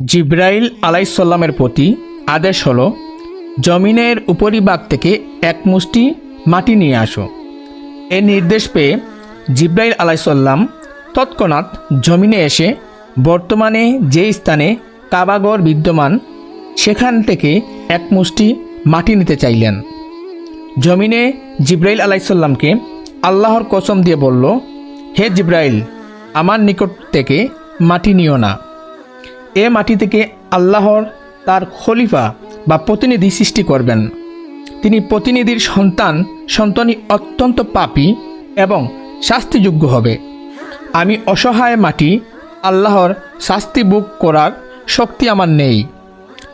জিব্রাইল আলাইসাল্লামের প্রতি আদেশ হল, জমিনের উপরিভাগ থেকে এক মুষ্টি মাটি নিয়ে আসো। এ নির্দেশ পেয়ে জিব্রাইল আলাইসাল্লাম তৎক্ষণাৎ জমিনে এসে বর্তমানে যে স্থানে কাবাগর বিদ্যমান, সেখান থেকে এক মুষ্টি মাটি নিতে চাইলেন। জমিনে জিব্রাইল আলাইসাল্লামকে আল্লাহর কসম দিয়ে বলল, হে জিব্রাইল, আমার নিকট থেকে মাটি নিও না। এ মাটি থেকে আল্লাহর তার খলিফা বা প্রতিনিধি সৃষ্টি করবেন। তিনি প্রতিনিধির সন্তান, সন্তানই অত্যন্ত পাপী এবং শাস্তিযোগ্য হবে। আমি অসহায় মাটি, আল্লাহর শাস্তি বুক করার শক্তি আমার নেই।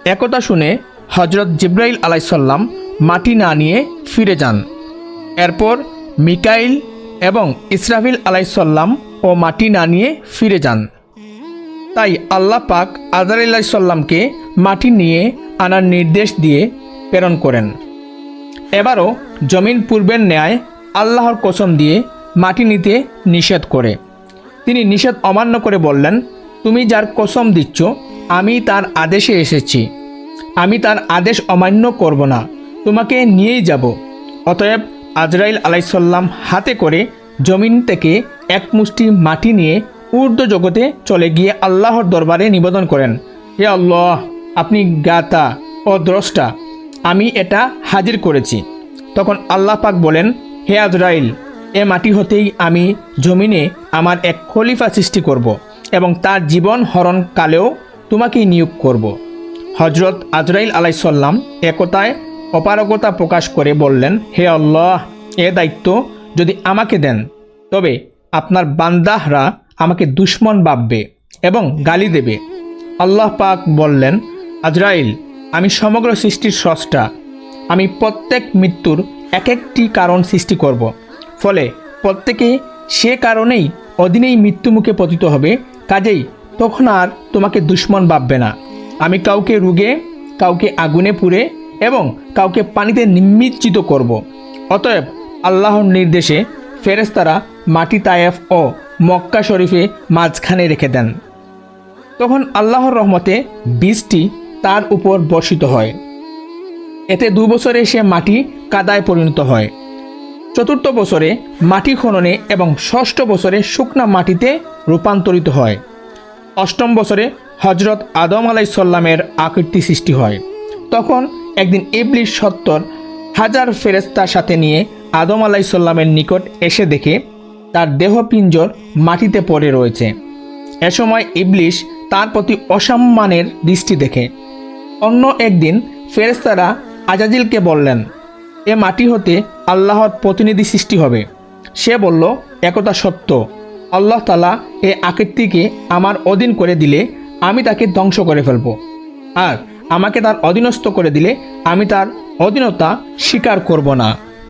একথা শুনে হজরত জিব্রাইল আলাইসাল্লাম মাটি না নিয়ে ফিরে যান। এরপর মিকাইল এবং ইসরাফিল আলাইসাল্লাম ও মাটি না নিয়ে ফিরে যান। তাই আল্লাহ পাক আজার সাল্লামকে মাটি নিয়ে আনার নির্দেশ দিয়ে প্রেরণ করেন। এবারও জমিন পূর্বের ন্যায় আল্লাহর কসম দিয়ে মাটি নিতে নিষেধ করে। তিনি নিষেধ অমান্য করে বললেন, তুমি যার কসম দিচ্ছ, আমি তার আদেশে এসেছি। আমি তার আদেশ অমান্য করব না, তোমাকে নিয়েই যাব। অতএব আজরাইল আলাইসাল্লাম হাতে করে জমিন থেকে এক মুষ্টি মাটি নিয়ে ঊর্ধ্ব জগতে চলে গিয়ে আল্লাহর দরবারে নিবেদন করেন, হে আল্লাহ, আপনি গাতা ও দ্রষ্টা, আমি এটা হাজির করেছি। তখন আল্লাহ পাক বলেন, হে আজরাইল, এ মাটি হতেই আমি জমিনে আমার এক খলিফা সৃষ্টি করব এবং তার জীবন হরণ কালেও তোমাকেই নিয়োগ করব। হজরত আজরাইল আলাইসাল্লাম একতায় অপারগতা প্রকাশ করে বললেন, হে আল্লাহ, এ দায়িত্ব যদি আমাকে দেন, তবে আপনার বান্দাহরা আমাকে দুশ্মন ভাববে এবং গালি দেবে আল্লাহ পাক বললেন, আজরাইল, আমি সমগ্র সৃষ্টির স্রষ্টা আমি প্রত্যেক মৃত্যুর এক একটি কারণ সৃষ্টি করব। ফলে প্রত্যেকে সে কারণেই অধীনেই মৃত্যুমুখে পতিত হবে কাজেই তখন আর তোমাকে দুশ্মন ভাববে না আমি কাউকে রুগে, কাউকে আগুনে পুড়ে এবং কাউকে পানিতে নিম্মিজ্জিত করব। অতএব আল্লাহর নির্দেশে ফেরেস্তারা মাটি তায়েফ ও মক্কা শরীফে মাঝখানে রেখে দেন। তখন আল্লাহর রহমতে বীজটি তার উপর বর্ষিত হয়। এতে দু বছরে সে মাটি কাদায় পরিণত হয়। চতুর্থ বছরে মাটি খননে এবং ষষ্ঠ বছরে শুকনা মাটিতে রূপান্তরিত হয়। অষ্টম বছরে হজরত আদম আলাইসাল্লামের আকৃতি সৃষ্টি হয়। তখন একদিন ইবলিশ সত্তর হাজার ফেরেস্তার সাথে নিয়ে আদম আলাইসাল্লামের নিকট এসে দেখে তার দেহপিঞ্জর মাটিতে পড়ে রয়েছে। এ সময় ইবলিশ তার প্রতি অসম্মানের দৃষ্টি দেখে। অন্য একদিন ফেরেস্তারা আজাজিলকে বললেন, এ মাটি হতে আল্লাহর প্রতিনিধি সৃষ্টি হবে। সে বলল একতা সত্য। আল্লাহ তালা এ আকৃতিকে আমার অধীন করে দিলে আমি তাকে ধ্বংস করে ফেলব। আর আমাকে তার অধীনস্থ করে দিলে আমি তার অধীনতা স্বীকার করব না।